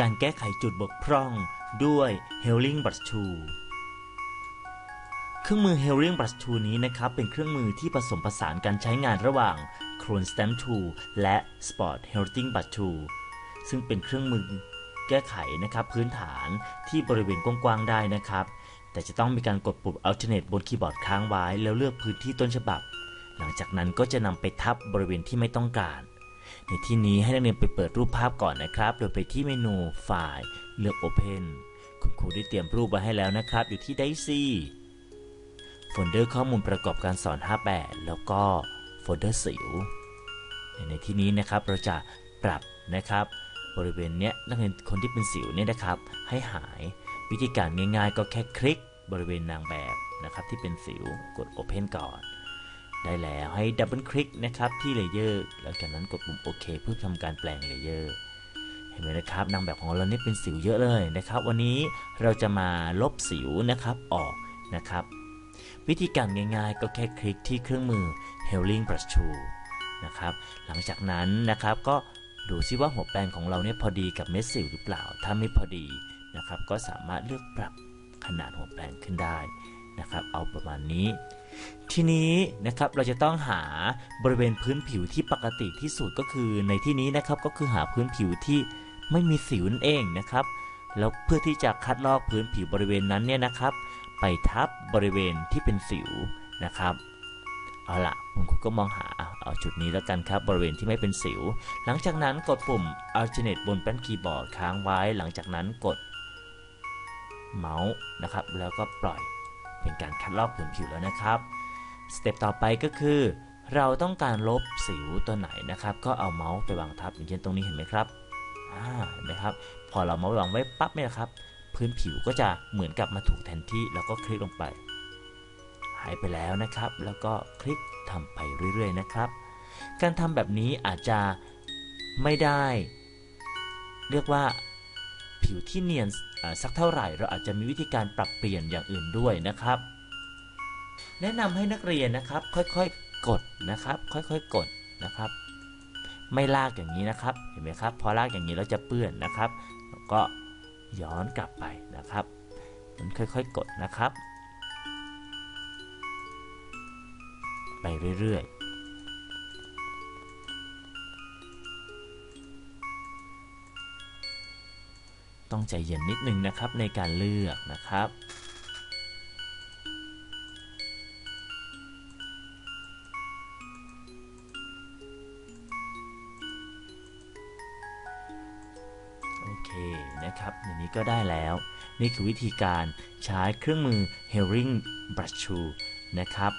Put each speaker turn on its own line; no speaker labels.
การแก้ไขจุดบกพร่องด้วย Healing Brush Tool เครื่องมือ Healing Brush Tool นี้นะครับ เป็นเครื่องมือที่ผสมผสานการใช้งานระหว่าง Chrome Stamp Tool และ Spot Healing Brush Tool ซึ่งเป็นเครื่องมือแก้ไขนะครับพื้นฐานที่บริเวณกว้างๆได้นะครับ แต่จะต้องมีการกดปุ่ม Alternate บนคีย์บอร์ดค้างไว้ แล้วเลือกพื้นที่ต้นฉบับ หลังจากนั้นก็จะนำไปทับบริเวณที่ไม่ต้องการ ในที่นี้ให้นักเรียนไปเปิดรูปภาพก่อนนะครับ โดยไปที่เมนูไฟล์เลือก Open คุณครูได้เตรียมรูปไว้ให้แล้วนะครับ อยู่ที่ Daisy โฟลเดอร์ข้อมูลประกอบการสอน 58 แล้วก็โฟลเดอร์สิว ในที่นี้นะครับเราจะปรับนะครับ บริเวณเนี้ยนักเรียนคนที่เป็นสิวเนี่ยนะครับ ให้หายวิธีการง่ายๆ ก็แค่คลิกบริเวณนางแบบนะครับที่เป็นสิวกด Open ก่อน ได้แล้วให้ดับเบิลคลิกนะครับที่เลเยอร์แล้วจากนั้นกดปุ่มโอเคเพื่อทำการแปลงเลเยอร์เห็นไหมนะครับนางแบบของเราเนี่ยเป็นสิวเยอะเลยนะครับ วันนี้เราจะมาลบสิวนะครับออกนะครับ วิธีการง่ายๆ ก็แค่คลิกที่เครื่องมือ Healing Brush Tool นะครับหลังจากนั้นนะครับก็ดูซิว่าหัวแปรงของเราเนี่ยพอดีกับเม็ดสิวหรือเปล่า ถ้าไม่พอดีนะครับ ก็สามารถเลือกปรับขนาดหัวแปรงขึ้นได้นะครับ เอาประมาณนี้ ทีนี้นะครับเราจะต้องหาบริเวณพื้นผิวที่ปกติที่สุดก็คือในที่นี้นะครับก็คือหาพื้นผิวที่ไม่มีสิวนั่นเองนะครับ แล้วเพื่อที่จะคัดลอกพื้นผิวบริเวณนั้นเนี่ยนะครับ ไปทับบริเวณที่เป็นสิวนะครับเอาละคุณครูก็มองหาเอาจุดนี้แล้วกันครับบริเวณที่ไม่เป็นสิว หลังจากนั้นกดปุ่ม alternate บนแป้นคีย์บอร์ดค้างไว้ หลังจากนั้นกดเมาส์นะครับ แล้วก็ปล่อยเป็นการคัดลอกผืนผิวแล้วนะครับ สเต็ปต่อไปก็คือ เราต้องการลบสิวตัวไหนนะครับ ก็เอาเมาส์ไปวางทับ อย่างเช่นตรงนี้เห็นไหมครับอ่าเห็นไหมครับ พอเราเมาส์วางไว้ปั๊บเนี่ยนะครับ พื้นผิวก็จะเหมือนกับมาถูกแทนที่แล้วก็คลิกลงไป หายไปแล้วนะครับ แล้วก็คลิกทำไปเรื่อยๆนะครับ การทำแบบนี้อาจจะไม่ได้ เรียกว่าผิวที่เนียนสักเท่าไหร่ เราอาจจะมีวิธีการปรับเปลี่ยนอย่างอื่นด้วยนะครับ แนะนำให้นักเรียนนะครับ ค่อยๆกดนะครับ ค่อยๆกดนะครับ ไม่ลากอย่างนี้นะครับ เห็นไหมครับ พอลากอย่างนี้เราจะเปื้อนนะครับแล้วก็ย้อนกลับไปนะครับ มันค่อยๆกดนะครับ ไปเรื่อยๆต้องใจเย็นนิดนึงนะครับในการเลือกนะครับ นะครับอย่างนี้ก็ได้แล้ว นี่คือวิธีการใช้เครื่องมือ Herring Brush Tool นะครับ